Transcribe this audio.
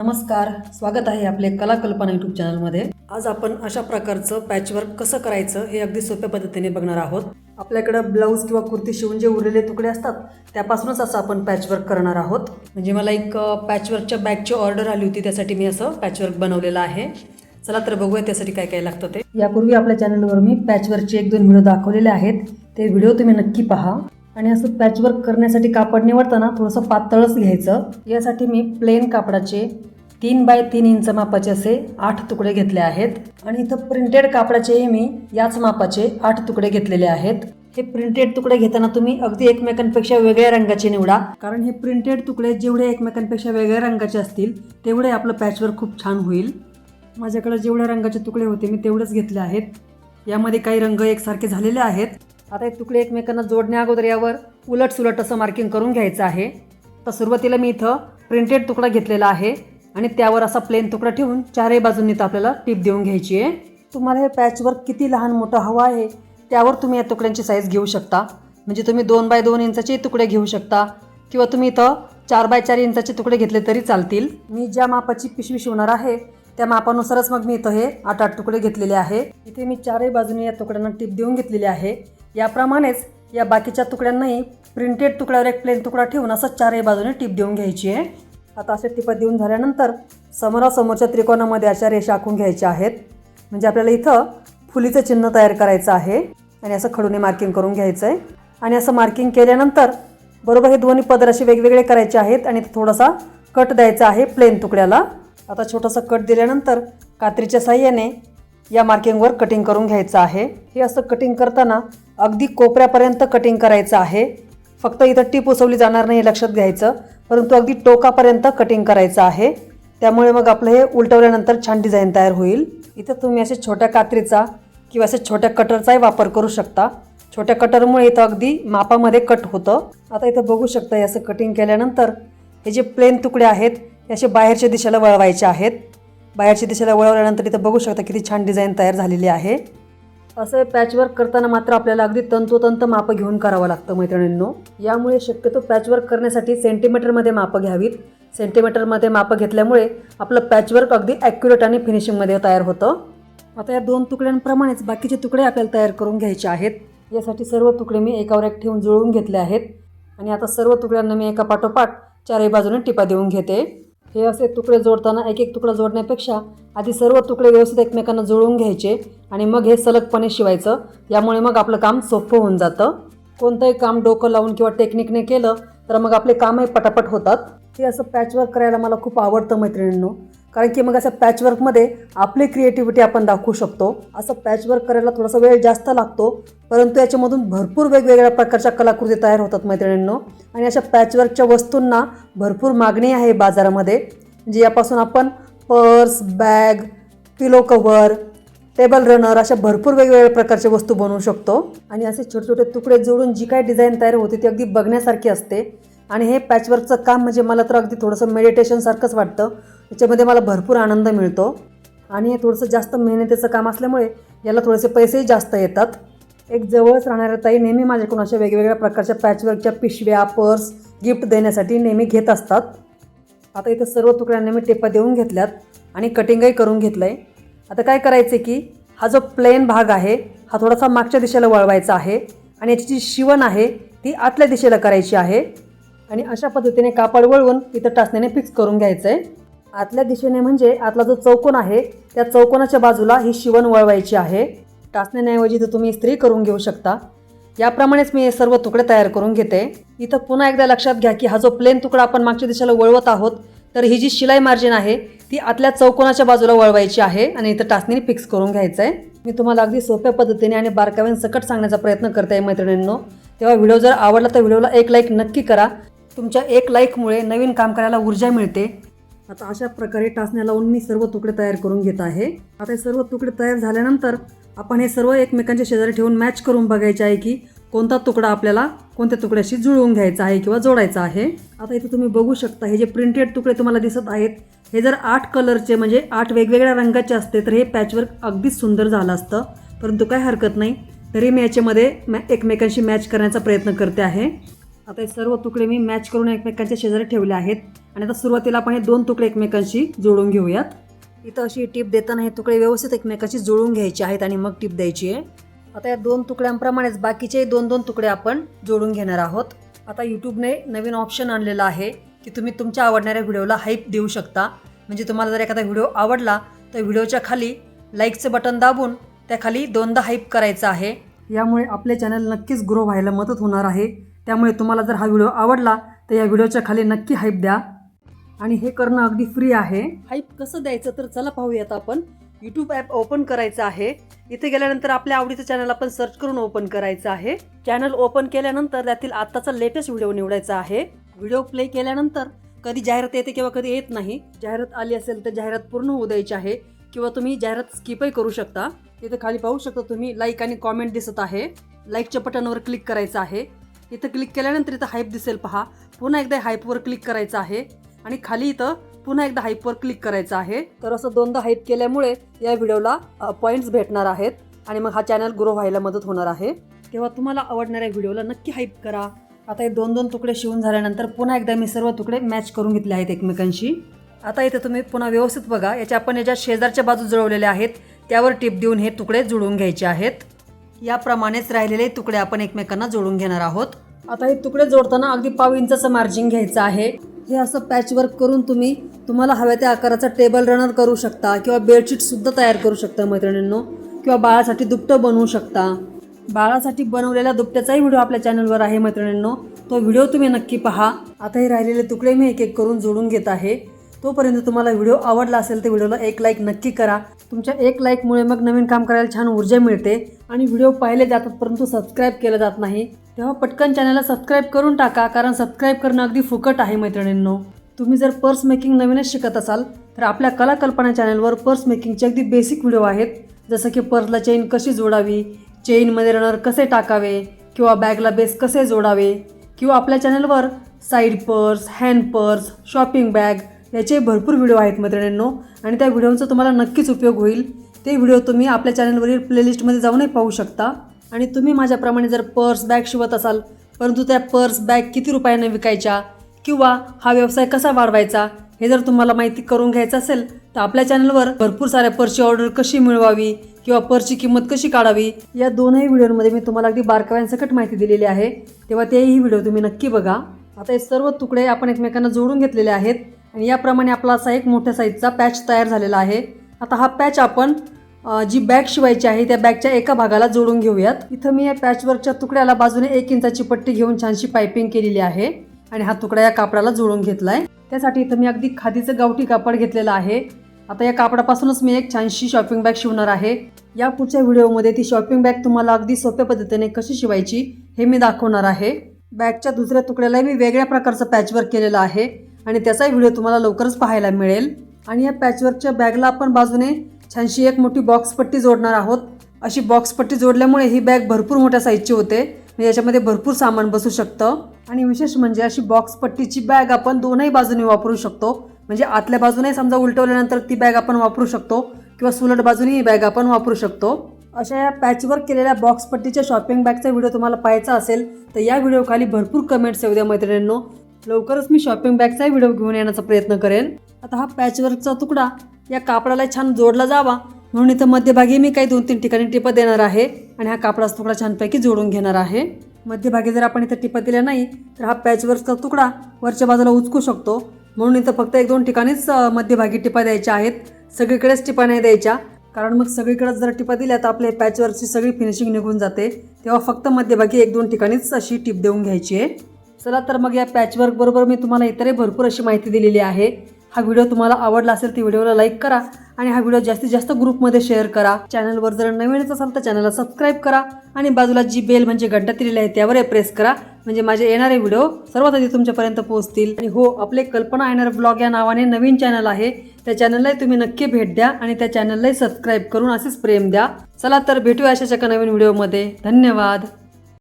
नमस्कार स्वागत आहे आपले कला कल्पना यूट्यूब चॅनलमध्ये. आज आपण अशा प्रकारचं पॅचवर्क कसं करायचं हे अगदी सोप्या पद्धतीने बघणार आहोत. आपल्याकडं ब्लाऊज किंवा कुर्ती शिवून जे उरलेले तुकडे असतात त्यापासूनच असं आपण पॅचवर्क करणार आहोत. म्हणजे मला एक पॅचवर्कच्या बॅगची ऑर्डर आली होती त्यासाठी मी असं पॅचवर्क बनवलेलं आहे. चला तर बघूया त्यासाठी काय काय लागतं ते. यापूर्वी आपल्या चॅनलवर मी पॅचवर्कचे एक दोन व्हिडिओ दाखवलेले आहेत. ते व्हिडिओ तुम्ही नक्की पहा. आणि असं पॅचवर्क करण्यासाठी कापड निवडताना थोडंसं पातळच घ्यायचं. यासाठी मी प्लेन कापडाचे तीन बाय तीन इंच मापाचे असे आठ तुकडे घेतले आहेत. आणि इथं प्रिंटेड कापडाचेही मी याच मापाचे आठ तुकडे घेतलेले आहेत. हे प्रिंटेड तुकडे घेताना तुम्ही अगदी एकमेकांपेक्षा वेगळ्या रंगाचे निवडा. कारण हे प्रिंटेड तुकडे जेवढे एकमेकांपेक्षा वेगळ्या रंगाचे असतील तेवढे आपलं पॅचवर खूप छान होईल. माझ्याकडे जेवढ्या रंगाचे तुकडे होते मी तेवढेच घेतले आहेत. यामध्ये काही रंग एकसारखे झालेले आहेत. आता हे तुकडे एकमेकांना जोडण्या अगोदर यावर उलट सुलट असं मार्किंग करून घ्यायचं आहे. तर सुरुवातीला मी इथं प्रिंटेड तुकडा घेतलेला आहे. आणि त्यावर असा प्लेन तुकडा ठेवून चारही बाजूंनी तर आपल्याला टीप देऊन घ्यायची आहे. तुम्हाला हे पॅचवर्क किती लहान मोठं हवं आहे त्यावर तुम्ही या तुकड्यांची साईज घेऊ शकता. म्हणजे तुम्ही दोन बाय दोन इंचाचे तुकडे घेऊ शकता. किंवा तुम्ही इथं चार बाय चार इंचाचे तुकडे घेतले तरी चालतील. मी ज्या मापाची पिशवी शिवणार आहे त्या मापानुसारच मग मी इथं हे आठ आठ तुकडे घेतलेले आहे. इथे मी चारही बाजूने या तुकड्यांना टिप देऊन घेतलेली आहे. याप्रमाणेच या बाकीच्या तुकड्यांनाही प्रिंटेड तुकड्यावर एक प्लेन तुकडा ठेवून असं चारही बाजूने टिप देऊन घ्यायची आहे. आता अशा टिपा देऊन झाल्यानंतर समोरासमोरच्या त्रिकोणामध्ये अशा रेषा आखून घ्यायच्या आहेत. म्हणजे आपल्याला इथं फुलीचं चिन्ह तयार करायचं आहे. आणि असं खडूने मार्किंग करून घ्यायचं आहे आणि असं मार्किंग केल्यानंतर बरोबर हे दोन्ही पदर असे वेगवेगळे करायचे आहेत आणि थोडासा कट द्यायचा आहे प्लेन तुकड्याला. आता छोटासा कट दिल्यानंतर कात्रीच्या साह्याने या मार्किंगवर कटिंग करून घ्यायचं आहे. हे असं कटिंग करताना अगदी कोपऱ्यापर्यंत कटिंग करायचं आहे. फक्त इथं टीप उसवली जाणार नाही हे लक्षात घ्यायचं. परंतु अगदी टोकापर्यंत कटिंग करायचं आहे. त्यामुळे मग आपलं हे उलटवल्यानंतर छान डिझाईन तयार होईल. इथं तुम्ही असे छोट्या कात्रीचा किंवा असे छोट्या कटरचाही वापर करू शकता. छोट्या कटरमुळे इथं अगदी मापामध्ये कट होतं. आता इथं बघू शकता हे असं कटिंग केल्यानंतर हे जे प्लेन तुकडे आहेत हे असे बाहेरच्या दिशेला वळवायचे आहेत. बाहेरच्या दिशेला वळवल्यानंतर इथं बघू शकता किती छान डिझाईन तयार झालेली आहे. असं पॅचवर्क करताना मात्र आपल्याला अगदी तंतोतंत मापं घेऊन करावं लागतं मैत्रिणींनो. यामुळे शक्यतो पॅचवर्क करण्यासाठी सेंटीमीटरमध्ये मापं घ्यावीत. सेंटीमीटरमध्ये मापं घेतल्यामुळे आपलं पॅचवर्क अगदी ॲक्युरेट आणि फिनिशिंगमध्ये तयार होतं. आता या दोन तुकड्यांप्रमाणेच बाकीचे तुकडे आपल्याला तयार करून घ्यायचे आहेत. यासाठी सर्व तुकडे मी एकावर एक ठेवून जुळवून घेतले आहेत. आणि आता सर्व तुकड्यांना मी एका पाठोपाठ चारही बाजूने टिपा देऊन घेते. हे असे तुकडे जोडताना एक एक तुकडा जोडण्यापेक्षा आधी सर्व तुकडे व्यवस्थित एकमेकांना जुळवून घ्यायचे आणि मग हे सलगपणे शिवायचं. यामुळे मग आपलं काम सोपं होऊन जातं. कोणतंही काम डोकं लावून किंवा टेक्निकने केलं तर मग आपले कामही पटापट होतात. हे असं पॅचवर्क करायला मला खूप आवडतं मैत्रिणींनो. कारण की मग असं पॅचवर्कमध्ये आपली क्रिएटिव्हिटी आपण दाखवू शकतो. असं पॅचवर्क करायला थोडासा वेळ जास्त लागतो. परंतु याच्यामधून भरपूर वेगवेगळ्या प्रकारच्या कलाकृती तयार होतात मैत्रिणींनो. आणि अशा पॅचवर्कच्या वस्तूंना भरपूर मागणी आहे बाजारामध्ये. म्हणजे यापासून आपण purse bag pillow cover table runner अशा भरपूर वेगवेगळ्या प्रकारच्या वस्तू बनवू शकतो. आणि असे छोटे छोटे तुकडे जोडून जी काही डिझाईन तयार होते ती अगदी बघण्यासारखी असते. आणि हे पॅचवर्कचं काम म्हणजे मला तर अगदी थोडंसं मेडिटेशनसारखंच वाटतं. याच्यामध्ये मला भरपूर आनंद मिळतो. आणि हे थोडंसं जास्त मेहनतीचं काम असल्यामुळे याला थोडेसे पैसेही जास्त येतात. एक जवळच राहणाऱ्या ताई नेहमी माझ्याकडून अशा वेगवेगळ्या प्रकारच्या पॅचवर्कच्या पिशव्या पर्स गिफ्ट देण्यासाठी नेहमी घेत असतात. आता इथं सर्व तुकड्यांना मी टेपा देऊन घेतल्यात आणि कटिंगही करून घेतलं आहे आता काय करायचं आहे की हा जो प्लेन भाग आहे हा थोडासा मागच्या दिशेला वळवायचा आहे आणि याची जी शिवण आहे ती आतल्या दिशेला करायची आहे. आणि अशा पद्धतीने कापड वळवून इथं टाचण्याने फिक्स करून घ्यायचं आहे आतल्या दिशेने म्हणजे आतला जो चौकोन आहे त्या चौकोनाच्या बाजूला ही शिवण वळवायची आहे. टाचण्याऐवजी तर तुम्ही इस्त्री करून घेऊ शकता. याप्रमाणेच मी हे सर्व तुकडे तयार करून घेते. इथं पुन्हा एकदा लक्षात घ्या की हा जो प्लेन तुकडा आपण मागच्या दिशेला वळवत आहोत तर ही जी शिलाई मार्जिन आहे ती आतल्या चौकोनाच्या बाजूला वळवायची आहे आणि इथं टाचणीने फिक्स करून घ्यायचं आहे मी तुम्हाला अगदी सोप्या पद्धतीने आणि बारकाव्याने सकट सांगण्याचा प्रयत्न करते आहे मैत्रिणींनो. तेव्हा व्हिडिओ जर आवडला तर व्हिडिओला एक लाईक नक्की करा. तुमच्या एक लाईकमुळे नवीन काम करायला ऊर्जा मिळते. आता अशा प्रकारे टाचण्या लावून मी सर्व तुकडे तयार करून घेत आहे. आता हे सर्व तुकडे तयार झाल्यानंतर आपण हे सर्व एकमेकांच्या शेजारी ठेवून मॅच करून बघायचे आहे की कोणता तुकडा आपल्याला कोणत्या तुकड्याशी जुळवून घ्यायचा आहे किंवा जोडायचा आहे. आता इथे तुम्ही बघू शकता हे जे प्रिंटेड तुकडे तुम्हाला दिसत आहेत हे जर आठ कलरचे म्हणजे आठ वेगवेगळ्या रंगाचे असते तर हे पॅचवर्क अगदीच सुंदर झालं असतं. परंतु काय हरकत नाही. तरी मी याच्यामध्ये मॅ एकमेकांशी मॅच करण्याचा प्रयत्न करते आहे. आता हे सर्व तुकडे मी मॅच करून एकमेकांच्या शेजारी ठेवले आहेत. आणि आता सुरुवातीला आपण हे दोन तुकडे एकमेकांशी जोडून घेऊयात. इथं अशी टीप देताना हे तुकडे व्यवस्थित एकमेकाशी जोडून घ्यायचे आहेत आणि मग टिप द्यायची आहे. आता या दोन तुकड्यांप्रमाणेच बाकीचे दोन दोन तुकडे आपण जोडून घेणार आहोत. आता यूट्यूबने नवीन ऑप्शन आणलेला आहे की तुम्ही तुमच्या आवडणाऱ्या व्हिडिओला हाईप देऊ शकता. म्हणजे तुम्हाला जर एखादा व्हिडिओ आवडला तर व्हिडिओच्या खाली लाईकचं बटन दाबून त्याखाली दोनदा हाईप करायचं आहे. यामुळे आपले चॅनल नक्कीच ग्रो व्हायला मदत होणार आहे. त्यामुळे तुम्हाला जर हा व्हिडिओ आवडला तर या व्हिडिओच्या खाली नक्की हाईप द्या. आणि हे करणं अगदी फ्री आहे. हाईप कसं द्यायचं तर चला पाहूयात आपण. यूट्यूब ॲप ओपन करायचं आहे. इथे गेल्यानंतर आपल्या आवडीचं चॅनल आपण सर्च करून ओपन करायचं आहे. चॅनल ओपन केल्यानंतर त्यातील आत्ताचा लेटेस्ट व्हिडिओ निवडायचा आहे. व्हिडिओ प्ले केल्यानंतर कधी जाहिरात येते किंवा कधी येत नाही. जाहिरात आली असेल तर जाहिरात पूर्ण होऊ द्यायची आहे. किंवा तुम्ही जाहिरात स्किपही करू शकता. तिथे खाली पाहू शकता तुम्ही लाईक आणि कॉमेंट दिसत आहे. लाईकच्या बटनवर क्लिक करायचं आहे. इथं क्लिक केल्यानंतर इथं हाईप दिसेल पहा. पुन्हा एकदा हाईपवर क्लिक करायचं आहे. आणि खाली इथं पुन्हा एकदा हाईपवर क्लिक करायचं आहे. तर असं दोनदा हाईप केल्यामुळे या व्हिडिओला पॉईंट्स भेटणार आहेत. आणि मग हा चॅनल ग्रो व्हायला मदत होणार आहे. तेव्हा तुम्हाला आवडणाऱ्या व्हिडिओला नक्की हाईप करा. आता हे दोन दोन तुकडे शिवून झाल्यानंतर पुन्हा एकदा मी सर्व तुकडे मॅच करून घेतले आहेत एकमेकांशी. आता इथे तुम्ही पुन्हा व्यवस्थित बघा. याच्या आपण याच्या शेजारच्या बाजू जुळवलेल्या आहेत. त्यावर टिप देऊन हे तुकडे जुळवून घ्यायचे आहेत. याप्रमाणेच राहिलेले तुकडे आपण एकमेकांना जोडून घेणार आहोत. आता हे तुकडे जोडताना अगदी पाव इंचाचं मार्जिन घ्यायचं आहे. हे असं पॅचवर्क करून तुम्ही तुम्हाला हव्या त्या आकाराचा टेबल रनर करू शकता किंवा बेडशीट सुद्धा तयार करू शकता मैत्रिणींनो किंवा बाळासाठी दुपटं बनवू शकता. बाळासाठी बनवलेल्या दुपट्याचाही व्हिडिओ आपल्या चॅनलवर आहे मैत्रिणींनो. तो व्हिडिओ तुम्ही नक्की पहा. आता हे राहिलेले तुकडे मी एक एक करून जोडून घेत आहे. तोपर्यंत तुम्हाला व्हिडिओ आवडला असेल तर व्हिडिओला एक लाईक नक्की करा. तुमच्या एक लाईकमुळे मग नवीन काम करायला छान ऊर्जा मिळते आणि व्हिडिओ पाहिले जातात परंतु सबस्क्राईब केलं जात नाही. तेव्हा पटकन चॅनलला सबस्क्राईब करून टाका कारण सबस्क्राईब करणं अगदी फुकट आहे मैत्रिणींनो. तुम्ही जर पर्स मेकिंग नवीनच शिकत असाल तर आपल्या कला कल्पना चॅनलवर पर्स मेकिंगचे अगदी बेसिक व्हिडिओ आहेत. जसं की पर्सला चेन कशी जोडावी चेनमध्ये रनर कसे टाकावे किंवा बॅगला बेस कसे जोडावे किंवा आपल्या चॅनलवर side purse hand purse shopping bag याचे भरपूर व्हिडिओ आहेत मैत्रिणींनो. आणि त्या व्हिडिओचा तुम्हाला नक्कीच उपयोग होईल. ते व्हिडिओ तुम्ही आपल्या चॅनलवरील प्लेलिस्टमध्ये जाऊनही पाहू शकता. आणि तुम्ही माझ्याप्रमाणे जर पर्स बॅग शिवत असाल परंतु त्या पर्स बॅग किती रुपयाने विकायच्या किंवा हा व्यवसाय कसा वाढवायचा हे जर तुम्हाला माहिती करून घ्यायचं असेल तर आपल्या चॅनलवर भरपूर साऱ्या पर्सची ऑर्डर कशी मिळवावी किंवा पर्सची किंमत कशी काढावी या दोनही व्हिडिओमध्ये मी तुम्हाला अगदी बारकाव्यांसकट माहिती दिलेली आहे. तेव्हा तेही व्हिडिओ तुम्ही नक्की बघा. आता हे सर्व तुकडे आपण एकमेकांना जोडून घेतलेले आहेत. आणि याप्रमाणे आपला असा एक मोठ्या साईजचा पॅच तयार झालेला आहे. आता हा पॅच आपण जी बॅग शिवायची आहे त्या बॅगच्या एका भागाला जोडून घेऊयात. इथं मी या पॅचवर्कच्या तुकड्याला बाजूने एक इंचाची पट्टी घेऊन छानशी पायपिंग केलेली आहे आणि हा तुकडा या कापडाला जोडून घेतलाय. त्यासाठी इथं मी अगदी खादीचं गावठी कापड घेतलेलं आहे. आता या कापडापासूनच मी एक छानशी शॉपिंग बॅग शिवणार आहे. या पुढच्या व्हिडिओमध्ये ती शॉपिंग बॅग तुम्हाला अगदी सोप्या पद्धतीने कशी शिवायची हे मी दाखवणार आहे. बॅगच्या दुसऱ्या तुकड्यालाही मी वेगळ्या प्रकारचं पॅचवर्क केलेलं आहे. आणि त्याचाही व्हिडिओ तुम्हाला लवकरच पाहायला मिळेल. आणि या पॅचवर्कच्या बॅगला आपण बाजूने छानशी एक मोठी बॉक्स पट्टी जोडणार आहोत. अशी बॉक्स पट्टी जोडल्यामुळे ही बॅग भरपूर मोठ्या साईजची होते. म्हणजे याच्यामध्ये भरपूर सामान बसू शकतं. आणि विशेष म्हणजे अशी बॉक्स पट्टीची बॅग आपण दोनही बाजूने वापरू शकतो. म्हणजे आतल्या बाजूने समजा उलटवल्यानंतर ती बॅग आपण वापरू शकतो किंवा सुलट बाजूने ही बॅग आपण वापरू शकतो. अशा या पॅचवर्क केलेल्या बॉक्स पट्टीच्या शॉपिंग बॅगचा व्हिडिओ तुम्हाला पाहायचा असेल तर या व्हिडिओ खाली भरपूर कमेंट्स येऊ द्या मैत्रिणींनो. लवकरच मी शॉपिंग बॅगचाही व्हिडिओ घेऊन येण्याचा प्रयत्न करेन. आता हा पॅचवर्कचा तुकडा या कापडाला छान जोडला जावा. म्हणून इथं मध्यभागी मी काही दोन तीन ठिकाणी टिपा देणार आहे आणि हा कापडाचा तुकडा छानपैकी जोडून घेणार आहे. मध्यभागी जर आपण इथं टिपा दिल्या नाही तर हा पॅचवर्कचा तुकडा वरच्या बाजूला उचकू शकतो. म्हणून इथं फक्त एक दोन ठिकाणीच मध्यभागी टिपा द्यायच्या आहेत. सगळीकडेच टिपा नाही द्यायच्या. कारण मग सगळीकडेच जर टिपा दिल्या तर आपल्या पॅचवरची सगळी फिनिशिंग निघून जाते. तेव्हा फक्त मध्यभागी एक दोन ठिकाणीच अशी टिप देऊन घ्यायची आहे. चला तर मग या पॅचवर्क बरोबर मी तुम्हाला इतरही भरपूर अशी माहिती दिलेली आहे. हा व्हिडिओ तुम्हाला आवडला असेल तर व्हिडिओला लाईक करा आणि हा व्हिडिओ जास्तीत जास्त ग्रुपमध्ये शेअर करा. चॅनलवर जर नवीनच असाल तर चॅनलला सबस्क्राईब करा आणि बाजूला जी बेल म्हणजे घंटा दिलेली आहे त्यावर प्रेस करा. म्हणजे माझे येणारे व्हिडिओ सर्वात आधी तुमच्यापर्यंत पोहोचतील. आणि हो आपले कल्पना येणार ब्लॉग या नावाने नवीन चॅनल आहे. त्या चॅनललाही तुम्ही नक्की भेट द्या आणि त्या चॅनललाही सबस्क्राईब करून असेच प्रेम द्या. चला तर भेटूया अशाच एका नवीन व्हिडिओमध्ये धन्यवाद.